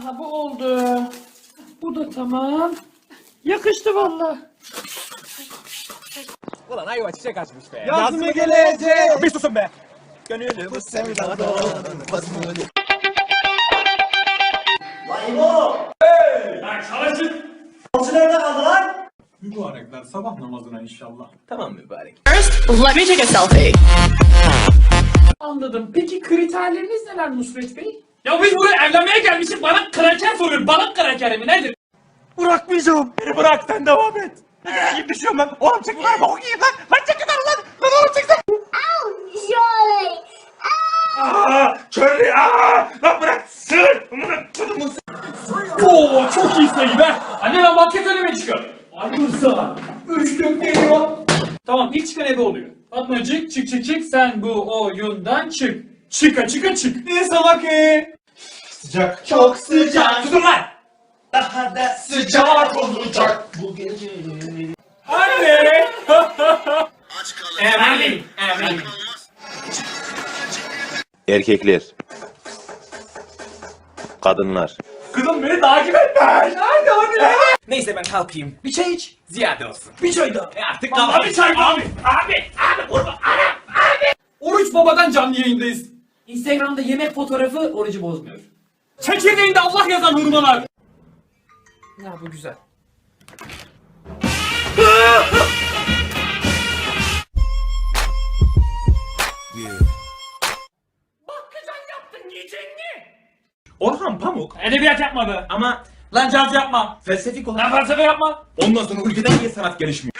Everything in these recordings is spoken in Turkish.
Aha bu oldu. Bu da tamam. Yakıştı valla. Ulan ayva çiçek açmış be. Yaz mı gelecek? Bir susun be. Gönüllü bu sevdadan basmalı. Mübarekler sabah namazına inşallah. Tamam mübarek. Let me take a selfie. Anladım. Peki kriterleriniz neler Nusret Bey? Ya biz buraya evlenmeye gelmişiz. Bana kraker soruyor. Balık krakeri mi nedir? Bırakmayacağım. Beni bırak sen devam et. Ne gibi düşüyorum lan? Oğlum çek lan bok yiyeyim lan. Lan çek lan lan. Lan oğlum çek lan. Surely. Aaa. Çörlü aaa. Lan bırak. Sır. Amına kodumun Oo çok iyi sayı be. Anne ben basket önüme çıkıyorum. Ayrılsa. Üçlük geliyor. Tamam ilk çıkan ebe oluyor. Fatmacık çık çık çık sen bu oyundan çık. Çıka çıka çık. Ne salak e? Sıcak. Çok sıcak. Tutun lan. Daha da sıcak olacak bu gece. Anne. Emin. Emin. Erkekler. Kadınlar. Kızım beni takip etme. Hadi hadi. Neyse ben kalkayım. Bir çay iç. Ziyade olsun. Bir çay daha. E artık kalk. Bir çay. Abi. Abi. Abi. Kurban. Abi. Abi. Oruç babadan canlı yayındayız. Instagram'da yemek fotoğrafı orucu bozmuyor. Çekirdeğinde Allah yazan hurmalar. Ya bu güzel. Bakkacan yaptın yiyecek mi? Orhan Pamuk Edebiyat yapmadı. ama Lan caz yapma. felsefik Lan olarak felsefe yapma. ondan sonra ülkeden niye sanat gelişmiyor?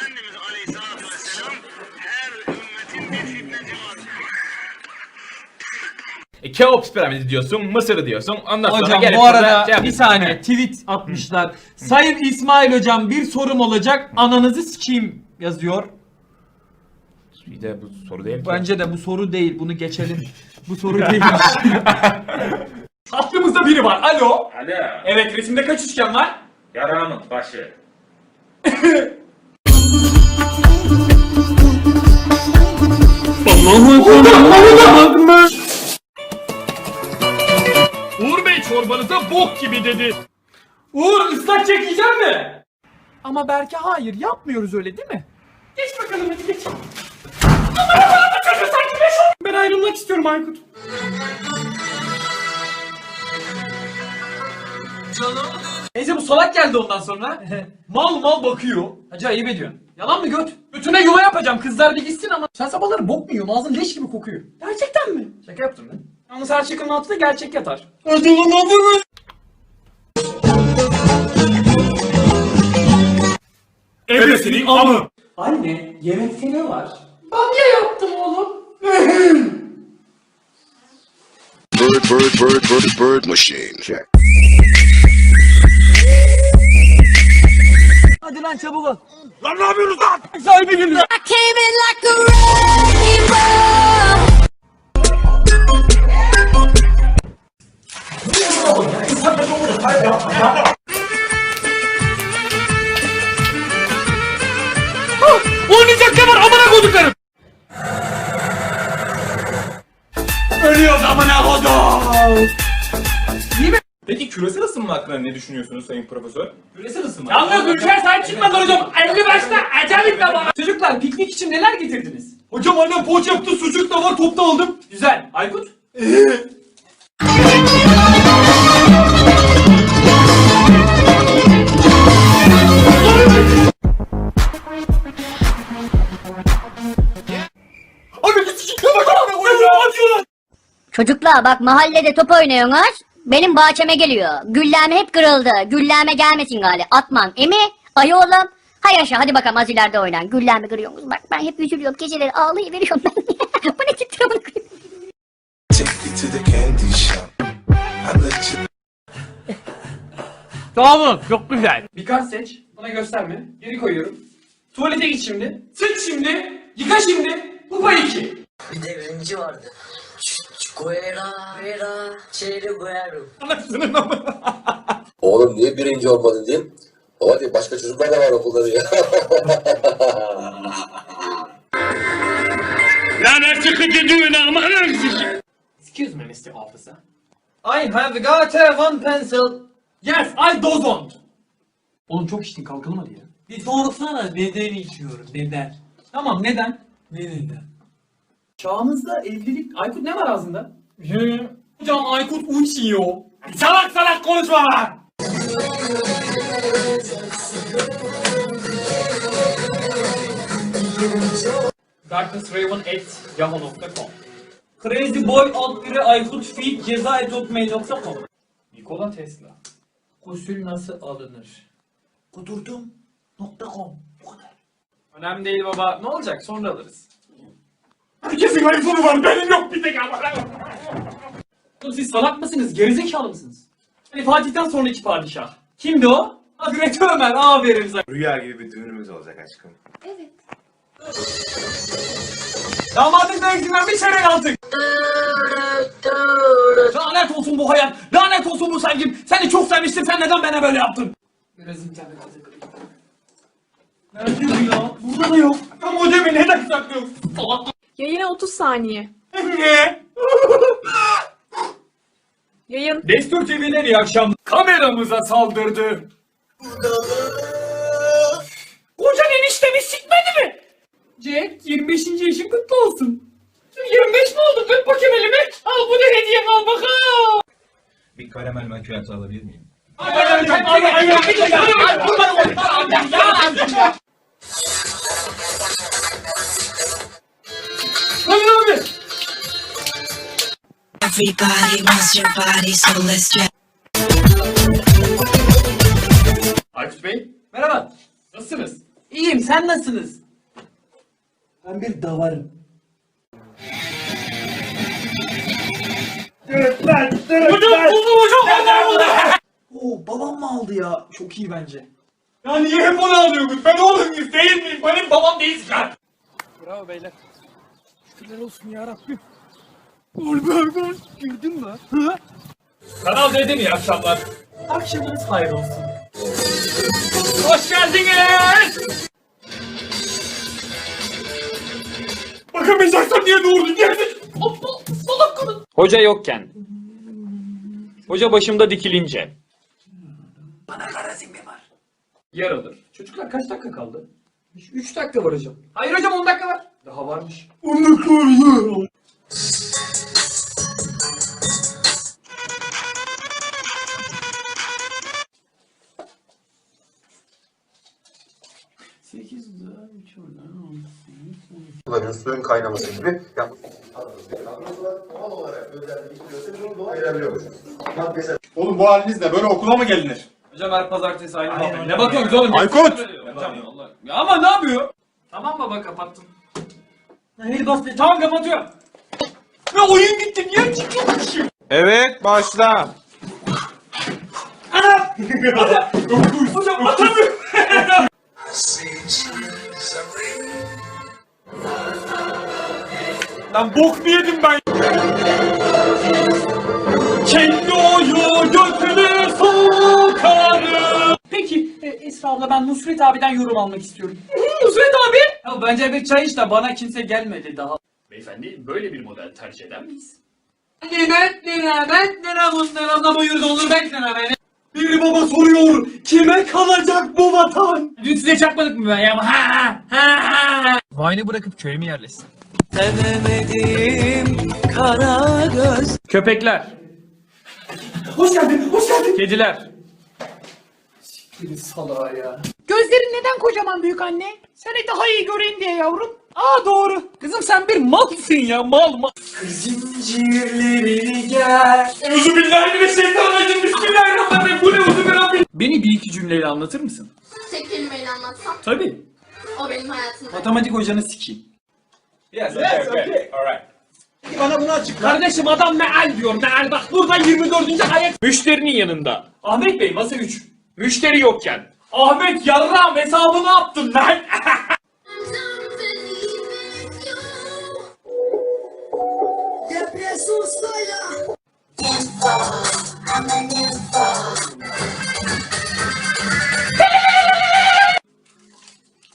E, Keops piramidi diyorsun, Mısır diyorsun. Ondan sonra Hocam gelip bu burada arada şey bir yapıyorsun. saniye tweet atmışlar. Sayın İsmail hocam bir sorum olacak. Ananızı sikeyim yazıyor. Bir de bu soru değil ki. Bence de bu soru değil. Bunu geçelim. bu soru değil. Hattımızda biri var. Alo. Alo. Evet resimde kaç üçgen var? Yaramın başı. Bok gibi dedi. Uğur ıslak çekeceğim mi? Ama belki hayır yapmıyoruz öyle değil mi? Geç bakalım hadi geç. Amına koyayım bu çocuğu sanki beş oldu. Ben ayrılmak istiyorum Aykut. Neyse bu salak geldi ondan sonra. mal mal bakıyor. Hacı ayıp ediyorsun. Yalan mı göt? Bütüne yuva yapacağım kızlar bir gitsin ama. Sen sabahları bok mu yiyorsun? Ağzın leş gibi kokuyor. Gerçekten mi? Şaka yaptım ben. Yalnız her şakanın altında gerçek yatar. Ebesinin amı. Anne yemekte ne var? Bamya yaptım oğlum. Bird, bird, bird, bird, bird machine. Check. Hadi lan çabuk ol. Lan ne yapıyorsunuz lan? Sahibi geliyor. I came in like a rainbow. Ne var amına koduklarım? Ölüyoruz amına kodum. Peki küresel ısınma hakkında ne düşünüyorsunuz sayın profesör? Küresel ısınma. Yalnız ülkeye sahip çıkmadan hocam. 50 başta acayip baba. Çocuklar piknik için neler getirdiniz? Hocam annem poğaça yaptı sucuk da var topta aldım. Güzel. Aykut? Çocuklar bak mahallede top oynuyorsunuz. Benim bahçeme geliyor. Gülleme hep kırıldı. Gülleme gelmesin gali. Atman. Emi? Ayı oğlum. Hay aşağı hadi bakalım az ileride oynan. Gülleme kırıyorsunuz. Bak ben hep üzülüyorum. Geceleri ağlayıveriyorum ben. Bu ne titre bunu Take you to the candy shop. I let you. Tamam çok güzel. Bir kart seç. Bana gösterme. Geri koyuyorum. Tuvalete git şimdi. Sıç şimdi. Yıka şimdi. Bu pay iki. Bir de birinci vardı. Guera, Guera, Çeyre Guero. Anasının amı. Oğlum niye birinci olmadın diyeyim. Baba diyor başka çocuklar da var okulda diyor. Lanet çıkıcı düğüne aman Excuse me Mr. Officer. I have got a one pencil. Yes, I don't. Oğlum çok içtin kalkalım hadi ya. Bir sorsana neden içiyorum neden? Tamam neden? Ne neden? Çağımızda evlilik... Aykut ne var ağzında? Hocam Aykut uçuyor. Salak salak konuşma lan! darknessraven.yahoo.com Crazyboy alt biri Aykut feed ceza etotmail.com Nikola Tesla Gusül nasıl alınır? Kudurdum.com Bu kadar. Önemli değil baba. Ne olacak? Sonra alırız. Herkesin iPhone'u var benim yok bir tek ama. Oğlum Siz salak mısınız? Gerizekalı mısınız? Hani Fatih'ten sonraki padişah. Kimdi o? Hazreti Ömer. Aferin sana. Rüya gibi bir düğünümüz olacak aşkım. Damadın da bir çeyrek aldık. Lanet olsun bu hayat. Lanet olsun bu sevgim. Seni çok sevmiştim. Sen neden bana böyle yaptın? Biraz internete takılayım. Nerede ya? Burada da yok. Ya modemi neden saklıyorsun? Salak. Yayına 30 saniye. Ne? Yayın. Destur TV'den iyi akşam. Kameramıza saldırdı. Kocan eniştemi sikmedi mi? Jack 25. yaşın kutlu olsun. 25 mi oldun? Öp bakayım elimi. Al bu da hediyem al bakalım. Bir karamel macchiato alabilir miyim? Everybody wants your body so let's try. Aykut Bey. Merhaba. Nasılsınız? İyiyim. Sen nasılsınız? Ben bir davarım. Hocam buldum hocam vallahi buldum. Oo babam mı aldı ya? Çok iyi bence. Ya niye hep onu alıyorsunuz? Ben oğlum muyuz değil miyim? Benim babam değilsin ya. Kanal D'de mi iyi akşamlar? Akşamınız hayır olsun. Hoş geldiniz. Bakamayacaksan niye doğurdun? Gerçek. Salak kadın. Hoca yokken. Hoca başımda dikilince. Bana garazin mi var? Yer alır. Çocuklar kaç dakika kaldı? 3 dakika var hocam. Hayır hocam 10 dakika var. Daha varmış. Suların suyun kaynaması gibi. Yani, doğal olarak Oğlum bu halinizle böyle okula mı gelinir? Hocam her pazartesi aynı muhabbet. Ne bakıyorsunuz oğlum? Aykut! Hocam Allah. Ya ama ne yapıyor? Tamam baba kapattım. Hayır bastı. Tamam kapatıyorum. Ya oyun gitti. Niye çıkıyormuşum? Evet başla. Hocam atamıyorum. Lan bok mu yedim ben? Kendi oyu götünü sokarım. Peki e, Esra abla ben Nusret abiden yorum almak istiyorum. Nusret abi? Ya bence bir çay iç de bana kimse gelmedi daha. Beyefendi böyle bir model tercih eder miyiz? Neden neden ben neden bundan anlamıyoruz olur ben neden beni. Bir baba soruyor kime kalacak bu vatan? Dün size çakmadık mı ben ya? Ha ha ha. Vine'ı bırakıp köye mi yerleşsin? Köpekler. Hoş geldin hoş geldin. Kediler. Salağa ya. Gözlerin neden kocaman büyük anne? Seni daha iyi göreyim diye yavrum. Aa doğru. Kızım sen bir malsın ya mal mal. Zincirlerini gel. Euzu billahi mineşşeytanirracim. Bismillahirrahmanirrahim. Bu ne uzun Rabbim. Beni bir iki cümleyle anlatır mısın? Tek kelimeyle anlatsam Tabii. o benim hayatımda. Matematik hocanı sikeyim. Yes, okay, okay. Alright. Kardeşim adam meal diyor meal bak burada 24. ayet. Müşterinin yanında. Ahmet Bey masa 3. Müşteri yokken. Ahmet yarram hesabını yaptın lan.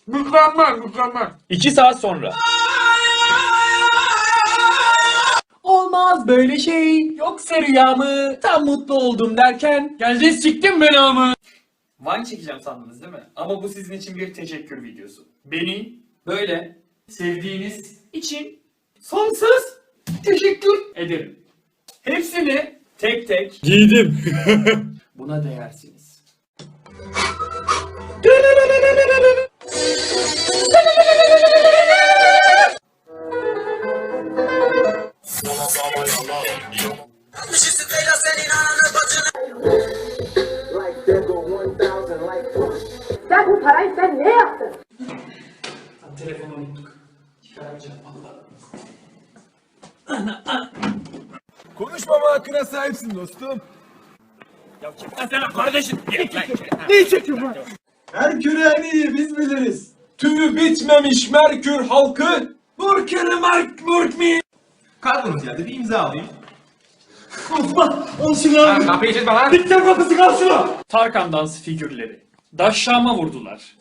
Mükemmel, mükemmel. İki saat sonra. Olmaz böyle şey. Yoksa rüyamı tam mutlu oldum derken. Geleceğiz siktim belamı. Vine çekeceğim sandınız değil mi? Ama bu sizin için bir teşekkür videosu. Beni böyle sevdiğiniz için sonsuz teşekkür ederim. Hepsini tek tek Giydim. buna değersiniz. Sahipsin dostum. Merkür en iyi biz biliriz. Tüyü bitmemiş Merkür halkı. Merkür Merk Merk mi? Kalkın ziyade bir imza alayım. Kapıyı çekme lan. Dikten kapısı kal şunu. Tarkan dans figürleri. Daşşama vurdular.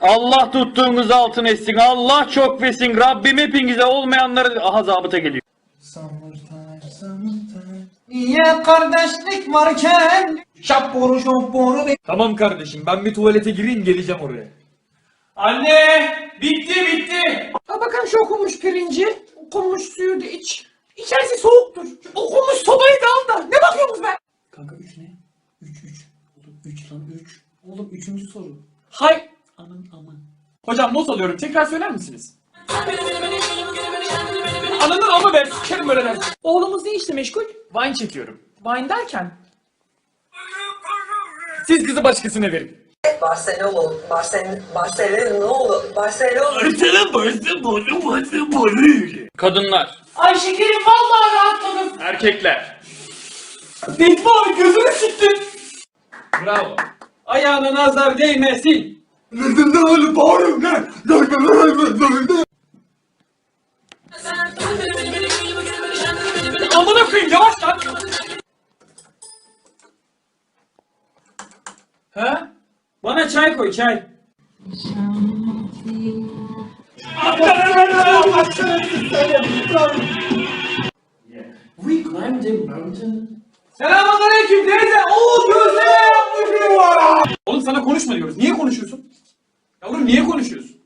Allah tuttuğunuz altın etsin. Allah çok versin. Rabbim hepinize olmayanları aha zabıta geliyor. Niye kardeşlik varken? Şapboru şapboru Tamam kardeşim ben bir tuvalete gireyim geleceğim oraya. Anne! Bitti bitti! Ha bakalım şu okumuş pirinci. Okunmuş suyu da iç. İçerisi soğuktur. Şu Okunmuş sobayı da al da. Ne bakıyorsunuz be? Kanka 3 ne? 3 3. Oğlum 3 lan 3. Oğlum 3. soru. Hay! Aman aman. Hocam not alıyorum tekrar söyler misiniz? Ananın ama ben sikerim böyle dersin. Oğlumuz ne işle meşgul? Vine çekiyorum. Vine derken. Siz kızı başkasına verin. Barcelona, Barcelona, Barcelona, Barcelona. Kadınlar. Ay şekerim vallahi rahatladım. Erkekler. Netball gözünü siktin. Bravo. Ayağına nazar değmesin. Amına koyayım yavaş lan. Ha? Bana çay koy çay. We climbed a mountain. Selamünaleyküm teyze. Oo gözleme yapmışım var. Oğlum sana konuşma diyoruz. Niye konuşuyorsun? Yavrum niye konuşuyorsun?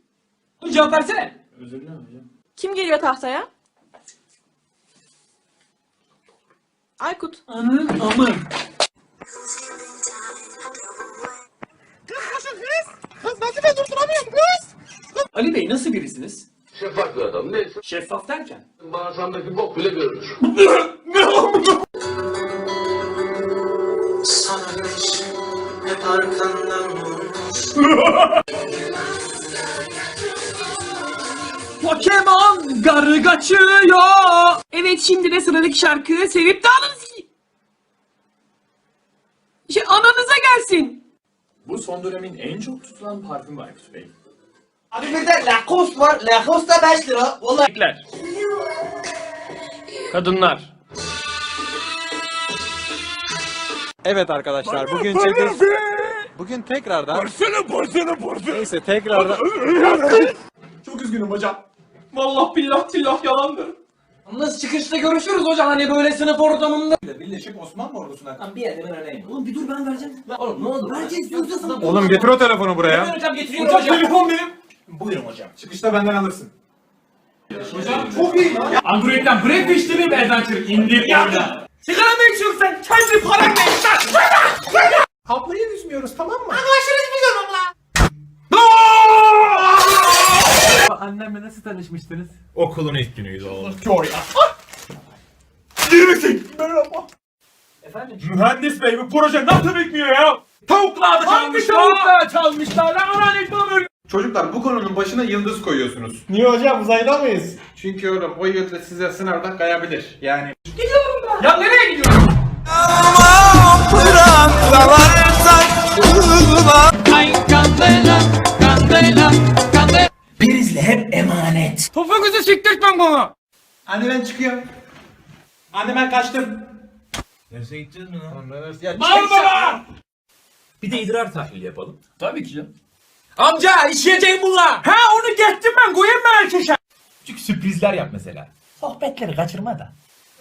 Oğlum cevap versene. Özür dilerim hocam. Kim geliyor tahtaya? Aykut. Anın amı. Ali Bey nasıl birisiniz? Şeffaf bir adam neyse. Şeffaf derken. Bağırsamdaki bok bile görülür. Sana güneş hep arkandan. Pokemon garı kaçıyor. Evet şimdi de sıradaki şarkı sevip de alınız. Şey, ananıza gelsin. Bu son dönemin en çok tutulan parfümü Aykut Bey. Abi bir de Lacoste var. Lacoste da 5 lira. Vallahi. Erkekler. Kadınlar. Evet arkadaşlar bugün çekiş... Bugün tekrardan... Porsene porsene porsene. Neyse tekrardan... Çok üzgünüm hocam. Vallahi billah tillah yalandır. Nasıl çıkışta görüşürüz hocam hani böyle sınıf ortamında. Birleşik Osmanlı ordusuna... Oğlum getir o telefonu buraya. Hocam getireyim hocam. Telefon benim. Buyurun hocam. Çıkışta benden alırsın. Android'den breakfast TV bir adventure indir oyna. Sigara mı içiyorsun sen? Kendi paranla iç lan. Kaplayı düzmüyoruz tamam mı? Annemle nasıl tanışmıştınız? Okulun ilk günüydü oğlum. Efendim? Mühendis bey bu proje nasıl bitmiyor ya? Tavuklar da Hangi tavuklar çalmışlar lan? Ulan ekmeğimi Çocuklar bu konunun başına yıldız koyuyorsunuz. Niye hocam uzayda mıyız? Çünkü oğlum o yıldız size sınavda kayabilir. Yani Ya nereye gidiyorsun? Topuğunuzu siktirtmem bana. Anne ben çıkıyorum. Anne ben kaçtım. Derse gideceğiz mi lan? Ya Mal baba! Bir de idrar tahlili yapalım. Tabii ki canım. Amca işleyeceğim bunlar. Ha onu geçtim ben koyayım mı erkeşe? Küçük sürprizler yap mesela. Sohbetleri kaçırma da.